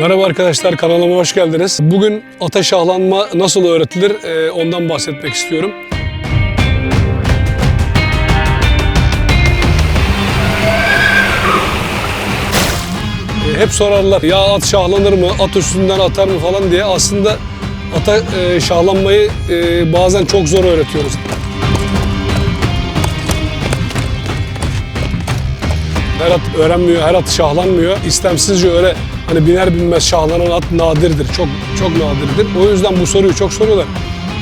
Merhaba arkadaşlar kanalıma hoş geldiniz. Bugün ata şahlanma nasıl öğretilir e, ondan bahsetmek istiyorum. E, hep sorarlar ya at şahlanır mı, at üstünden atar mı falan diye. Aslında ata e, şahlanmayı bazen çok zor öğretiyoruz. Her at öğrenmiyor, her at şahlanmıyor. İstemsizce öyle hani biner binmez şahlanan at nadirdir. Çok çok nadirdir. O yüzden bu soruyu çok soruyorlar.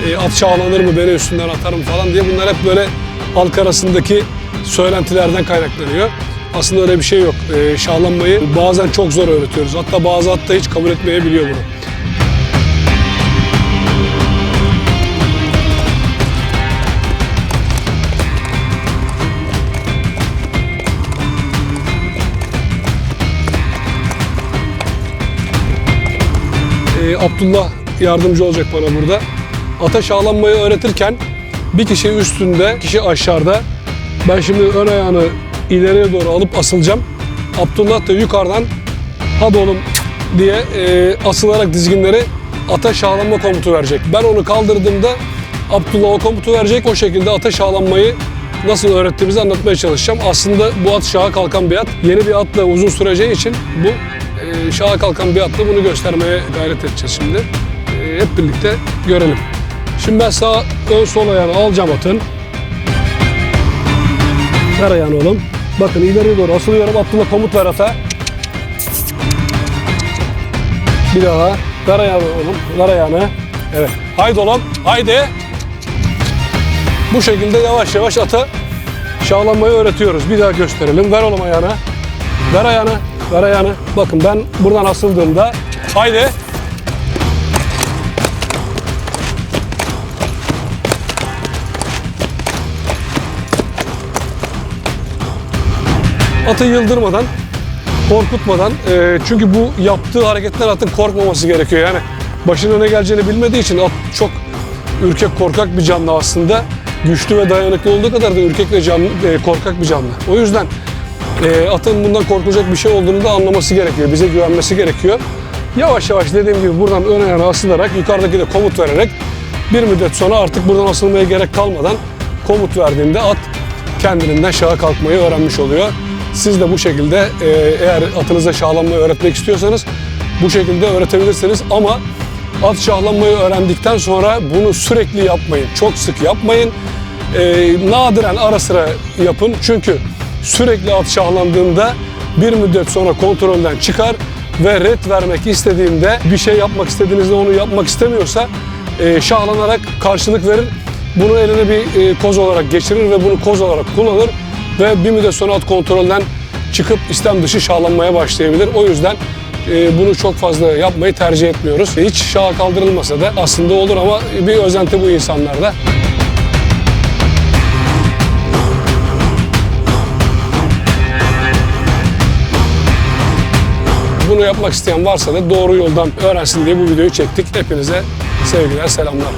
E, at şahlanır mı, beni üstünden atar mı falan diye. Bunlar hep böyle halk arasındaki söylentilerden kaynaklanıyor. Aslında öyle bir şey yok. E, şahlanmayı bazen çok zor öğretiyoruz. Hatta bazı at da hiç kabul etmeyebiliyor bunu. Ee, Abdullah yardımcı olacak bana burada. Ata şahlanmayı öğretirken bir kişi üstünde, kişi aşağıda. Ben şimdi ön ayağını ileriye doğru alıp asılacağım. Abdullah da yukarıdan hadi oğlum diye e, asılarak dizginleri ata şahlanma komutu verecek. Ben onu kaldırdığımda Abdullah o komutu verecek. O şekilde ata şahlanmayı nasıl öğrettiğimizi anlatmaya çalışacağım. Aslında bu at şaha kalkan bir at. Yeni bir atla uzun süreceği için bu şaha kalkan bir atla bunu göstermeye gayret edeceğiz şimdi. E, hep birlikte görelim. Şimdi ben sağ ön sol ayağını alacağım atın. Ver ayağını oğlum. Bakın ileriye doğru asılıyorum. Abdullah komut ver ata. Bir daha. Ver ayağını oğlum. Ver ayağını. Evet. Haydi oğlum. Haydi. Bu şekilde yavaş yavaş ata şahlanmayı öğretiyoruz. Bir daha gösterelim. Ver oğlum ayağını. Ver ayağını. Ver. Bakın ben buradan asıldığımda haydi. Atı yıldırmadan, korkutmadan e, çünkü bu yaptığı hareketler atın korkmaması gerekiyor. Yani başına ne geleceğini bilmediği için at çok ürkek korkak bir canlı aslında. Güçlü ve dayanıklı olduğu kadar da ürkek ve canlı, e, korkak bir canlı. O yüzden e, atın bundan korkulacak bir şey olduğunu da anlaması gerekiyor. Bize güvenmesi gerekiyor. Yavaş yavaş dediğim gibi buradan ön ayağına asılarak yukarıdaki de komut vererek bir müddet sonra artık buradan asılmaya gerek kalmadan komut verdiğinde at kendiliğinden şaha kalkmayı öğrenmiş oluyor. Siz de bu şekilde e, eğer atınıza şahlanmayı öğretmek istiyorsanız bu şekilde öğretebilirsiniz ama at şahlanmayı öğrendikten sonra bunu sürekli yapmayın. Çok sık yapmayın. E, nadiren ara sıra yapın. Çünkü sürekli at şahlandığında bir müddet sonra kontrolden çıkar ve red vermek istediğinde bir şey yapmak istediğinizde onu yapmak istemiyorsa e, şahlanarak karşılık verin. Bunu eline bir e, koz olarak geçirir ve bunu koz olarak kullanır ve bir müddet sonra at kontrolden çıkıp istem dışı şahlanmaya başlayabilir. O yüzden e, bunu çok fazla yapmayı tercih etmiyoruz. Hiç şaha kaldırılmasa da aslında olur ama bir özenti bu insanlarda. Bunu yapmak isteyen varsa da doğru yoldan öğrensin diye bu videoyu çektik. Hepinize sevgiler, selamlar.